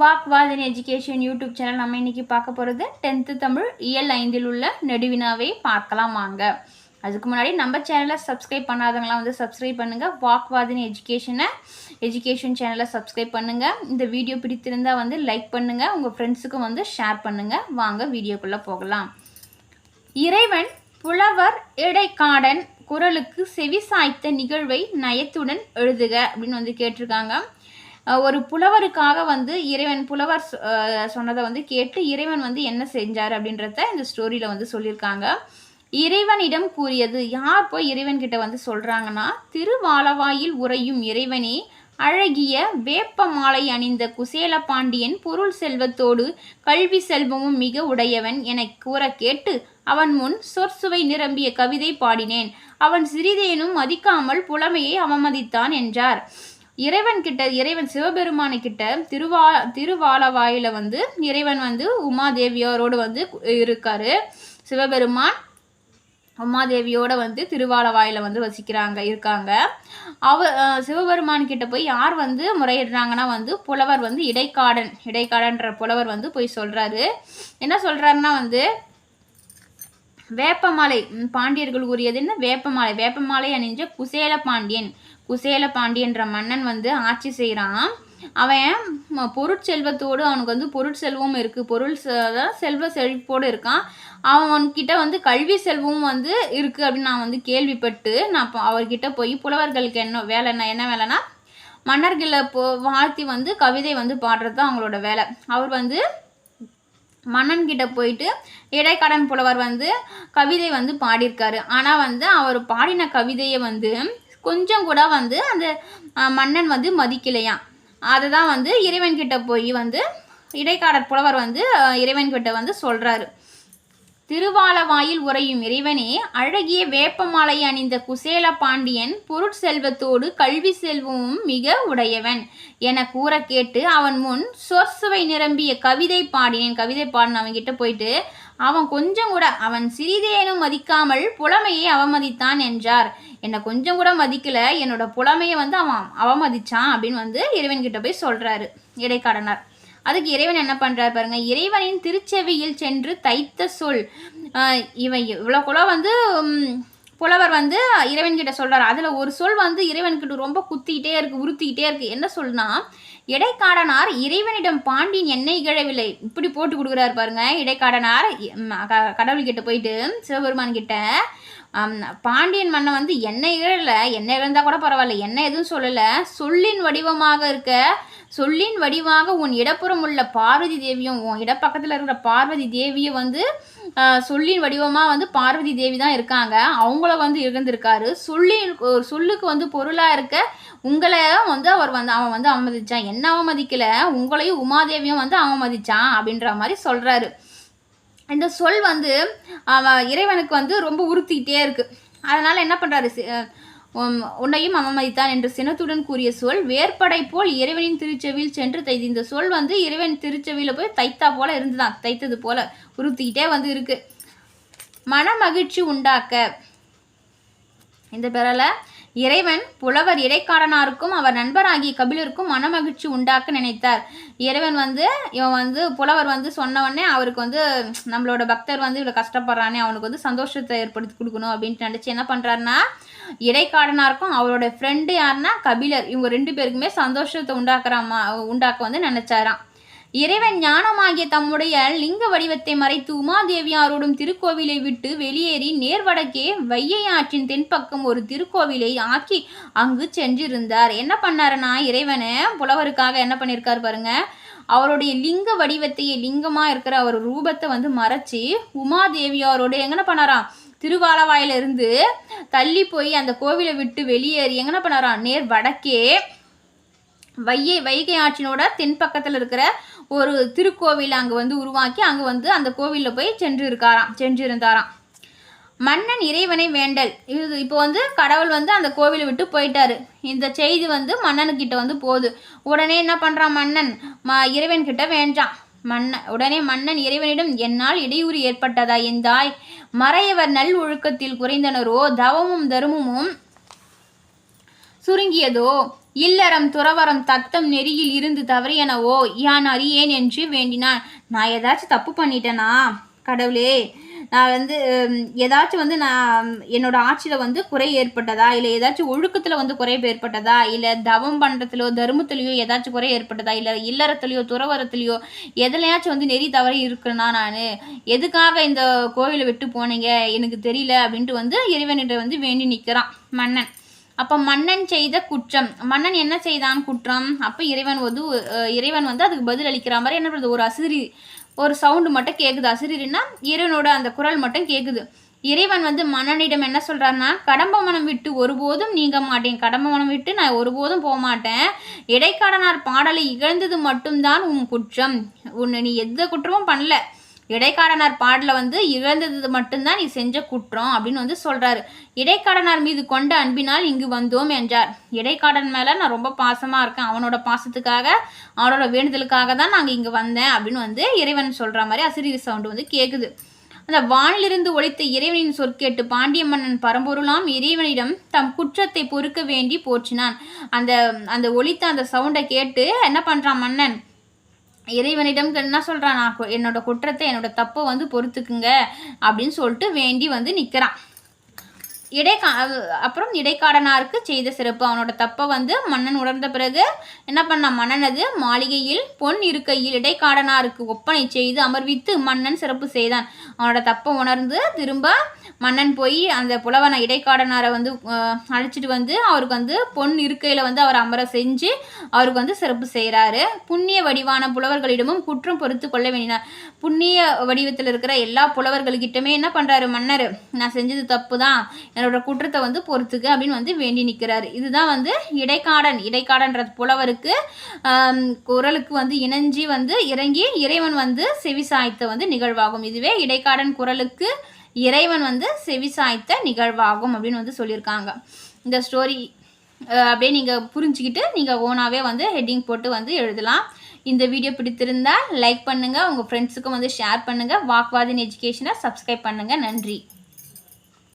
வாக்வாதன் education YouTube channel நம்ம இன்னைக்கு பார்க்க போகிறது டென்த்து தமிழ் இயல் ஐந்தில் உள்ள நெடுவினாவை பார்க்கலாம் வாங்க. அதுக்கு முன்னாடி நம்ம சேனலை சப்ஸ்கிரைப் பண்ணாதவங்களாம் வந்து சப்ஸ்கிரைப் பண்ணுங்கள் வாக்வாதினி எஜுகேஷனை எஜுகேஷன் சேனலை சப்ஸ்கிரைப் பண்ணுங்கள் இந்த வீடியோ பிடித்திருந்தால் வந்து லைக் பண்ணுங்கள் உங்கள் ஃப்ரெண்ட்ஸுக்கும் வந்து ஷேர் பண்ணுங்கள் வாங்க வீடியோக்குள்ளே போகலாம். இறைவன் புலவர் இடைக்காடன் குரலுக்கு செவி சாய்த்த நிகழ்வை நயத்துடன் எழுதுக அப்படின்னு வந்து கேட்டிருக்காங்க. ஒரு புலவருக்காக வந்து இறைவன் புலவர் சொன்னதை வந்து கேட்டு இறைவன் வந்து என்ன செஞ்சார் அப்படின்றத இந்த ஸ்டோரியில் வந்து சொல்லியிருக்காங்க. இறைவனிடம் கூறியது யார் போய் இறைவன் கிட்ட வந்து சொல்கிறாங்கன்னா திருவாலவாயில் உறையும் இறைவனே அழகிய வேப்ப மாலை அணிந்த குசேல பாண்டியன் பொருள் செல்வத்தோடு கல்வி செல்வமும் மிக உடையவன் என கூற கேட்டு அவன் முன் சொற்சுவை நிரம்பிய கவிதை பாடினேன். அவன் சிறிதேனும் மதிக்காமல் புலமையை அவமதித்தான் என்றார். இறைவன் கிட்ட இறைவன் சிவபெருமானு கிட்ட திருவா திருவாலவாயில வந்து இறைவன் வந்து உமாதேவியோரோடு வந்து இருக்காரு. சிவபெருமான் உமாதேவியோட வந்து திருவாலவாயில வந்து வசிக்கிறாங்க இருக்காங்க. அவ சிவபெருமான் கிட்ட போய் யார் வந்து முறையிடுறாங்கன்னா வந்து புலவர் வந்து இடைக்காடன் இடைக்காடன்ற புலவர் வந்து போய் சொல்றாரு. என்ன சொல்றாருன்னா வந்து வேப்பமாலை. பாண்டியர்கள் கூறியது என்ன? வேப்பமாலை. வேப்பமாலை அணிஞ்ச குசேல பாண்டியன். குசேல பாண்டியன்ற மன்னன் வந்து ஆட்சி செய்கிறான் அவன் பொருட்செல்வத்தோடு அவனுக்கு வந்து பொருட்செல்வம் இருக்குது பொருள் செல்வ செழிப்போடு இருக்கான். அவன்கிட்ட வந்து கல்வி செல்வமும் வந்து இருக்குது அப்படின்னு நான் வந்து கேள்விப்பட்டு நான் அவர்கிட்ட போய் புலவர்களுக்கு என்ன வேலைன்னா என்ன வேலைன்னா மன்னர்களை போ வாழ்த்தி வந்து கவிதை வந்து பாடுறது தான் அவங்களோட வேலை. அவர் வந்து மன்னன் கிட்ட போயிட்டு இடைக்கடன் புலவர் வந்து கவிதை வந்து பாடியிருக்காரு. ஆனால் வந்து அவர் பாடின கவிதையை வந்து கொஞ்சம் கூட வந்து அந்த மன்னன் வந்து மதிக்கலையாம். அதை தான் வந்து இறைவன் கிட்ட போய் வந்து இடைக்காடர் புலவர் வந்து இறைவன்கிட்ட இறைவன் கிட்ட வந்து சொல்கிறாரு திருவாலவாயில் உறையும் இறைவனே அழகிய வேப்பமாலை அணிந்த குசேல பாண்டியன் பொருட்செல்வத்தோடு கல்வி செல்வமும் மிக உடையவன் என கூற கேட்டு அவன் முன் சொற்சுவை நிரம்பிய கவிதை பாடினேன். கவிதை பாடின அவன்கிட்ட போயிட்டு அவன் கொஞ்சம் கூட அவன் சிறிதேனும் மதிக்காமல் புலமையை அவமதித்தான் என்றார். என்னை கொஞ்சம் கூட மதிக்கல. என்னோட புலமையை வந்து அவன் அவமதிச்சான். அப்படின்னு வந்து இறைவன் கிட்ட போய் சொல்றாரு இடைக்காடனார். அதுக்கு இறைவன் என்ன பண்ணுறாரு பாருங்க இறைவனின் திருச்செவியில் சென்று தைத்த சொல். இவன் இவ்வளோ குலம் வந்து புலவர் வந்து இறைவன்கிட்ட சொல்கிறார் அதில் ஒரு சொல் வந்து இறைவன்கிட்ட ரொம்ப குத்திக்கிட்டே இருக்குது உறுத்திக்கிட்டே இருக்குது என்ன சொல்னா இடைக்காடனார் இறைவனிடம் பாண்டியன் என்னை இகழவில்லை. இப்படி போட்டு கொடுக்குறாரு பாருங்க இடைக்காடனார் கடவுள்கிட்ட போயிட்டு சிவபெருமான் கிட்ட பாண்டியன் மன்னன் வந்து என்ன இழலை என்ன இழந்தால் கூட பரவாயில்ல என்ன எதுவும் சொல்லலை சொல்லின் வடிவமாக இருக்க சொல்லின் வடிவாக உன் இடப்புறம் உள்ள பார்வதி தேவியும் உன் இடப்பக்கத்தில் இருக்கிற பார்வதி தேவியை வந்து சொல்லின் வடிவமாக வந்து பார்வதி தேவி தான் இருக்காங்க. அவங்கள வந்து இருந்திருக்காரு சொல்லின் ஒரு சொல்லுக்கு வந்து பொருளாக இருக்க உங்களை வந்து அவர் வந்து அவன் வந்து அவமதிச்சான். என்ன அவமதிக்கலை? உங்களையும் உமாதேவியும் வந்து அவமதிச்சான் அப்படின்ற மாதிரி சொல்கிறாரு இந்த சொல் வந்து அவன் இறைவனுக்கு வந்து ரொம்ப உறுத்திக்கிட்டே இருக்குது அதனால் என்ன பண்ணுறாரு உன்னையும் அவமதித்தான் என்று சினத்துடன் கூறிய சொல் வேற்படை போல் இறைவனின் திருச்செவியில் சென்று தைத்து இந்த சொல் வந்து இறைவன் திருச்செவியில் போய் தைத்தா போல இருந்துதான் தைத்தது போல உறுத்திக்கிட்டே வந்து இருக்கு. மன மகிழ்ச்சி உண்டாக்க. இந்த பிறலை இறைவன் புலவர் இடைக்காரனாருக்கும் அவர் நண்பராகிய கபிலருக்கும் மனமகிழ்ச்சி உண்டாக்க நினைத்தார். இறைவன் வந்து இவன் வந்து புலவர் வந்து சொன்ன உடனே அவருக்கு வந்து நம்மளோட பக்தர் வந்து இவ்வளோ கஷ்டப்படுறானே அவனுக்கு வந்து சந்தோஷத்தை ஏற்படுத்தி கொடுக்கணும் அப்படின்ட்டு நினச்சி என்ன பண்ணுறாருன்னா இடைக்காடனாருக்கும் அவரோட ஃப்ரெண்டு யாருன்னா கபிலர். இவங்க ரெண்டு பேருக்குமே சந்தோஷத்தை உண்டாக்குறாமா உண்டாக்க வந்து நினச்சாராம். இறைவன் ஞானமாகிய தம்முடைய லிங்க வடிவத்தை மறைத்து உமாதேவியாரோடும் திருக்கோவிலை விட்டு வெளியேறி நேர்வடக்கே வையை ஆற்றின் தென்பக்கம் ஒரு திருக்கோவிலை ஆக்கி அங்கு சென்றிருந்தார். என்ன பண்ணாருன்னா இறைவனை புலவருக்காக என்ன பண்ணியிருக்காரு பாருங்க அவருடைய லிங்க வடிவத்தையே லிங்கமாக இருக்கிற அவர் ரூபத்தை வந்து மறைச்சி உமாதேவியாரோட எங்கன பண்ணாராம் திருவாலவாயிலிருந்து தள்ளி போய் அந்த கோவிலை விட்டு வெளியேறி எங்கன பண்ணாராம் நேர் வடக்கே வையை வைகை ஆற்றினோட தென்பக்கத்தில் இருக்கிற ஒரு திருக்கோவில் அங்கே வந்து உருவாக்கி அங்கே வந்து அந்த கோவிலில் போய் சென்று இருக்காராம் சென்றிருந்தாராம். மன்னன் இறைவனை வேண்டல். இது இப்போ வந்து கடவுள் வந்து அந்த கோவிலை விட்டு போயிட்டாரு. இந்த செய்தி வந்து மன்னனுக்கிட்ட வந்து போகுது. உடனே என்ன பண்ணுறான் மன்னன்? ம இறைவன் கிட்ட வேண்டான் மன்ன உடனே மன்னன் இறைவனிடம் என்னால் இடையூறு ஏற்பட்டதா எந்தாய் மறையவர் நல் ஒழுக்கத்தில் குறைந்தனரோ தவமும் தருமமும் சுருங்கியதோ? இல்லறம் துறவரம் தத்தம் நெறியில் இருந்து தவறியனவோ யான் அறியேன் என்று வேண்டினான். நான் ஏதாச்சும் தப்பு பண்ணிட்டேனா? கடவுளே நான் வந்து ஏதாச்சும் வந்து நான் என்னோட ஆட்சியில் வந்து குறை ஏற்பட்டதா? இல்லை ஏதாச்சும் ஒழுக்கத்தில் வந்து குறை ஏற்பட்டதா? இல்லை தவம் பண்ணுறதுலையோ தர்மத்துலேயோ ஏதாச்சும் குறை ஏற்பட்டதா? இல்லை இல்லறத்துலையோ துறவரத்துலையோ எதுலையாச்சும் வந்து நெறி தவறி இருக்கிறேனா நான்? எதுக்காக இந்த கோவிலை விட்டு போனீங்க? எனக்கு தெரியல அப்படின்ட்டு வந்து இறைவனிட்ட வந்து வேண்டி நிற்கிறான் மன்னன். அப்போ மன்னன் செய்த குற்றம். மன்னன் என்ன செய்தான் குற்றம்? அப்போ இறைவன் வந்து இறைவன் வந்து அதுக்கு பதில் அளிக்கிற மாதிரி என்ன பண்ணுறது ஒரு அசிரி ஒரு சவுண்டு மட்டும் கேட்குது அசிரினா இறைவனோட அந்த குரல் மட்டும் கேட்குது இறைவன் வந்து மன்னனிடம் என்ன சொல்கிறாருன்னா கடம்ப மனம் விட்டு ஒருபோதும் நீங்க மாட்டேன். கடம்ப மனம் விட்டு நான் ஒருபோதும் போக மாட்டேன். இடைக்காடனார் பாடலை இகழ்ந்தது மட்டும்தான் உன் குற்றம். உன்னை நீ எந்த குற்றமும் பண்ணல. இடைக்காடனார் பாடல வந்து இழந்தது மட்டும்தான் நீ செஞ்ச குற்றம் அப்படின்னு வந்து சொல்றாரு. இடைக்காடனார் மீது கொண்ட அன்பினால் இங்கு வந்தோம் என்றார். இடைக்காடன் மேல நான் ரொம்ப பாசமா இருக்கேன். அவனோட பாசத்துக்காக அவனோட வேண்டுதலுக்காக தான் நாங்கள் இங்கே வந்தேன் அப்படின்னு வந்து இறைவன் சொல்ற மாதிரி அசிரி சவுண்டு வந்து கேட்குது அந்த வானிலிருந்து ஒழித்த இறைவனின் சொற்கேட்டு பாண்டிய மன்னன் பரம்பொருளாம் இறைவனிடம் தம் குற்றத்தை பொறுக்க வேண்டி போற்றினான். அந்த அந்த ஒழித்த அந்த சவுண்டை கேட்டு என்ன பண்றான் மன்னன்? இறைவனிடம் என்ன சொல்கிறான் நான் என்னோட குற்றத்தை என்னோட தப்பை வந்து பொறுத்துக்குங்க அப்படின்னு சொல்லிட்டு வேண்டி வந்து நிற்கிறான் இடைக்கா அப்புறம் இடைக்காடனாருக்கு செய்த சிறப்பு. அவனோட தப்பை வந்து மன்னன் உணர்ந்த பிறகு என்ன பண்ணான் மன்னனது மாளிகையில் பொன் இருக்கையில் இடைக்காடனாருக்கு ஒப்பனை செய்து அமர்வித்து மன்னன் சிறப்பு செய்தான். அவனோட தப்பை உணர்ந்து திரும்ப மன்னன் போய் அந்த புலவனை இடைக்காடனாரை வந்து அழைச்சிட்டு வந்து அவருக்கு வந்து பொன் இருக்கையில் வந்து அவர் அமர செஞ்சு அவருக்கு வந்து சிறப்பு செய்கிறாரு புண்ணிய வடிவான புலவர்களிடமும் குற்றம் பொறுத்து கொள்ள வேண்டினார். புண்ணிய வடிவத்தில் இருக்கிற எல்லா புலவர்கள்கிட்டமே என்ன பண்ணுறாரு மன்னர்? நான் செஞ்சது தப்பு தான் தன்னோட குற்றத்தை வந்து பொறுத்துக்க அப்படின்னு வந்து வேண்டி நிற்கிறார் இதுதான் வந்து இடைக்காடன். இடைக்காடன்ற புலவருக்கு குரலுக்கு வந்து இணைஞ்சி வந்து இறங்கி இறைவன் வந்து செவிசாய்த்த வந்து நிகழ்வாகும். இதுவே இடைக்காடன் குரலுக்கு இறைவன் வந்து செவிசாய்த்த நிகழ்வாகும் அப்படின்னு வந்து சொல்லியிருக்காங்க. இந்த ஸ்டோரி அப்படியே நீங்கள் புரிஞ்சுக்கிட்டு நீங்கள் ஓனாகவே வந்து ஹெட்டிங் போட்டு வந்து எழுதலாம். இந்த வீடியோ பிடித்திருந்தால் லைக் பண்ணுங்கள் உங்கள் ஃப்ரெண்ட்ஸுக்கும் வந்து ஷேர் பண்ணுங்கள் வாக்வாதின் எஜுகேஷனை சப்ஸ்கிரைப் பண்ணுங்கள் நன்றி.